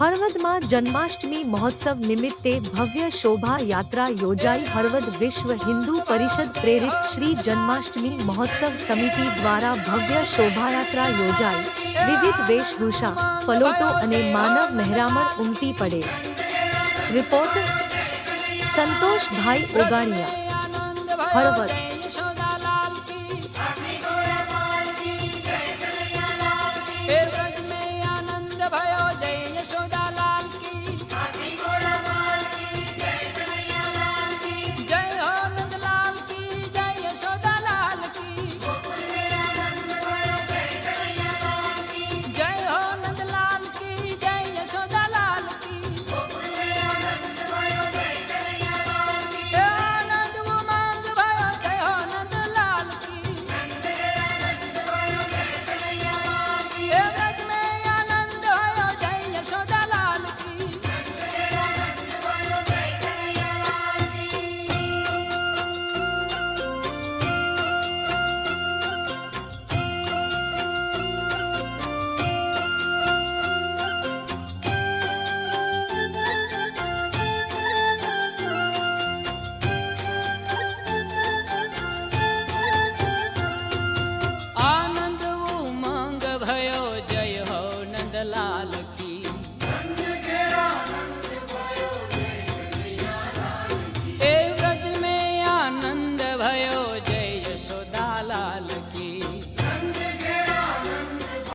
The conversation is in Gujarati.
હળવદમાં જન્માષ્ટમી મહોત્સવ નિમિત્તે ભવ્ય શોભા યાત્રા યોજાઈ. હળવદ વિશ્વ હિન્દુ પરિષદ પ્રેરિત શ્રી જન્માષ્ટમી મહોત્સવ સમિતિ દ્વારા ભવ્ય શોભાયાત્રા યોજાઈ. વિવિધ વેશભૂષા, ફલોટો અને માનવ મહેરામણ ઉમટી પડે. રિપોર્ટર સંતોષભાઈ ઓગાણિયા. હળવદ. લાલ કી એ વ્રજ મેં આનંદ ભયો